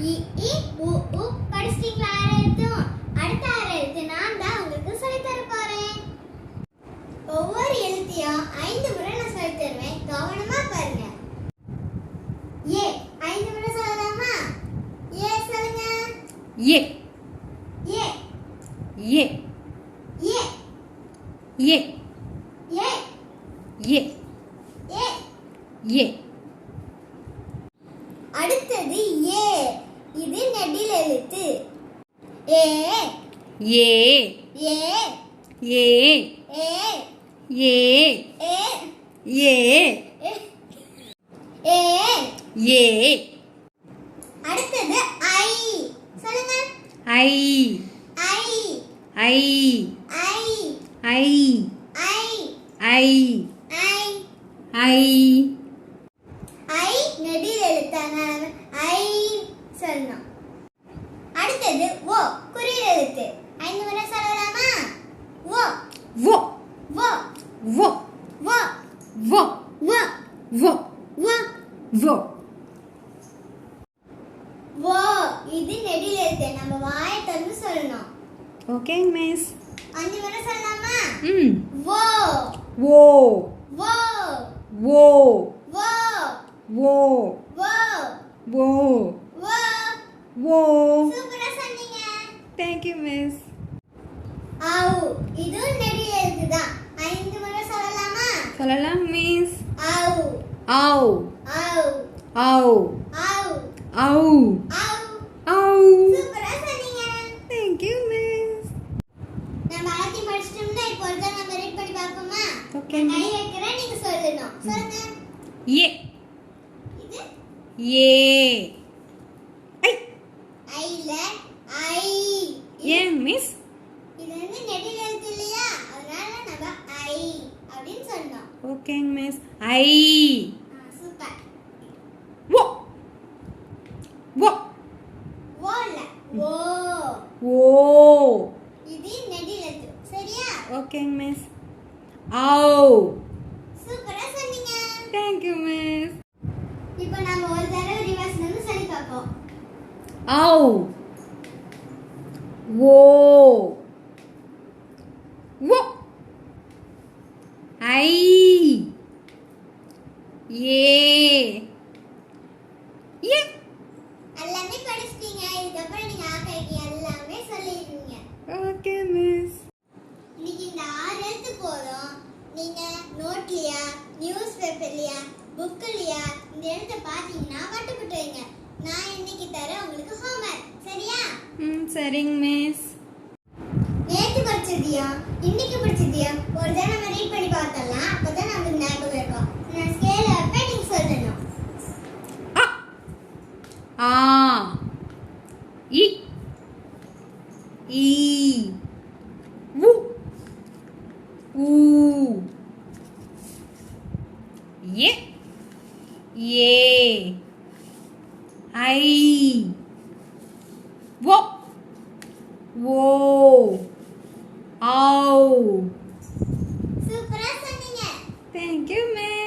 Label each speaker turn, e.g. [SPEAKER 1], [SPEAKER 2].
[SPEAKER 1] இ இ உ உ. படிச்சிட்டீங்களா? ஆறு எழுத்தும் அடுத்த ஆறு எழுத்து நான் தான் உங்களுக்கு சொல்லித் தர போறேன். ஒவ்வொரு எழுத்தையும் ஐந்து முறை நான் சொல்லித் தருவேன். கவனமா பாருங்க. ஏ ஐந்து முறை சொல்லலாமா? ஏ சொல்லுங்க.
[SPEAKER 2] ஏ.
[SPEAKER 1] ஏ.
[SPEAKER 2] ஏ.
[SPEAKER 1] ஏ.
[SPEAKER 2] ஏ.
[SPEAKER 1] ஏ.
[SPEAKER 2] ஏ.
[SPEAKER 1] ஏ.
[SPEAKER 2] ஏ.
[SPEAKER 1] அடுத்தது ஏ. இது நெடில் எழுத்து ஏ
[SPEAKER 2] ஏ
[SPEAKER 1] ஏ
[SPEAKER 2] ஏ
[SPEAKER 1] ஏ
[SPEAKER 2] ஏ
[SPEAKER 1] ஏ
[SPEAKER 2] ஏ
[SPEAKER 1] அடுத்தது ஐ சொல்லுங்க
[SPEAKER 2] ஐ
[SPEAKER 1] ஐ
[SPEAKER 2] ஐ
[SPEAKER 1] ஐ
[SPEAKER 2] ஐ
[SPEAKER 1] ஐ
[SPEAKER 2] ஐ
[SPEAKER 1] ஐ
[SPEAKER 2] ஐ
[SPEAKER 1] ஐ நெடில் எழுத்தான ஐ சொல்லணும் அடுத்தது ஓ குறியில் எழுத்து ஐந்து முறை சொல்லலாமா ஓ
[SPEAKER 2] வோ
[SPEAKER 1] ஓ
[SPEAKER 2] வோ
[SPEAKER 1] ஓ
[SPEAKER 2] வோ
[SPEAKER 1] ஓ
[SPEAKER 2] வோ
[SPEAKER 1] ஓ
[SPEAKER 2] வோ
[SPEAKER 1] ஓ இது நெடில் எழுத்து நம்ம வாயை திறந்து சொல்லணும்
[SPEAKER 2] ஓகே மிஸ்
[SPEAKER 1] அஞ்சு முறை சொல்லலாமா
[SPEAKER 2] ம்
[SPEAKER 1] ஓ
[SPEAKER 2] ஓ
[SPEAKER 1] ஓ
[SPEAKER 2] ஓ
[SPEAKER 1] ஓ
[SPEAKER 2] ஓ
[SPEAKER 1] ஓ
[SPEAKER 2] ஓ
[SPEAKER 1] ஓ
[SPEAKER 2] ஓ தேங்க்யூ மிஸ்
[SPEAKER 1] ஆவு இது நெடி எழுத்து தான். ஐந்து முறை சொல்லலாமா?
[SPEAKER 2] சொல்லலாம் மிஸ்
[SPEAKER 1] ஆவு.
[SPEAKER 2] ஆவு.
[SPEAKER 1] ஆவு.
[SPEAKER 2] ஆவு.
[SPEAKER 1] ஆவு.
[SPEAKER 2] ஆவு.
[SPEAKER 1] ஆவு. சூப்பரா சொன்னீங்க.
[SPEAKER 2] தேங்க் யூ மிஸ்
[SPEAKER 1] நம்ம ஆத்தி படிச்சிட்டோம்னா இப்போ ஒரு நம்ம ரீட் பண்ணி பார்ப்போமா?
[SPEAKER 2] ஓகே
[SPEAKER 1] கை வைக்கிறேன் நீங்க சொல்லணும். சொல்லுங்க.
[SPEAKER 2] ஏ.
[SPEAKER 1] இது?
[SPEAKER 2] ஏ. ஐ. ஓ ஓ.
[SPEAKER 1] ஓ. இது நெடில் எழுத்து சரியா?
[SPEAKER 2] ஓகேங்க மிஸ். ஆவ்.
[SPEAKER 1] சூப்பரா சொன்னீங்க.
[SPEAKER 2] தேங்க் யூ மிஸ்
[SPEAKER 1] இப்போ நம்ம ஒரு தடவை ரிவர்ஸ்ல இருந்து சொல்லி பார்ப்போம்.
[SPEAKER 2] ஆவ். ஓ. ஓ ஐ ஏ.
[SPEAKER 1] எல்லாமே படிச்சிட்டீங்க. இதுக்கப்புறம் நீங்க ஆக்காய்க்கு எல்லாமே சொல்லிடுவீங்க.
[SPEAKER 2] Okay miss.
[SPEAKER 1] இன்னைக்கு இந்த ஆறு எழுத்து போதும். நீங்க நோட்லயா நியூஸ் பேப்பர்லயா புக்லயா இந்த எழுத்தை பார்த்தீங்கன்னா வட்டுப்பட்டு வைங்க. நான் இன்னைக்கு தரேன் உங்களுக்கு ஹோம்ஒர்க் சரியா?
[SPEAKER 2] ம் சரிங்க மிஸ்.
[SPEAKER 1] நேத்து படிச்சதையா இன்னைக்கு படிச்சதையா ஒரு தடவை
[SPEAKER 2] ஆ இ ஈ உ ஊ ஏ ஏ ஐ ஓ ஓ ஆ தேங்க்யூ மேம்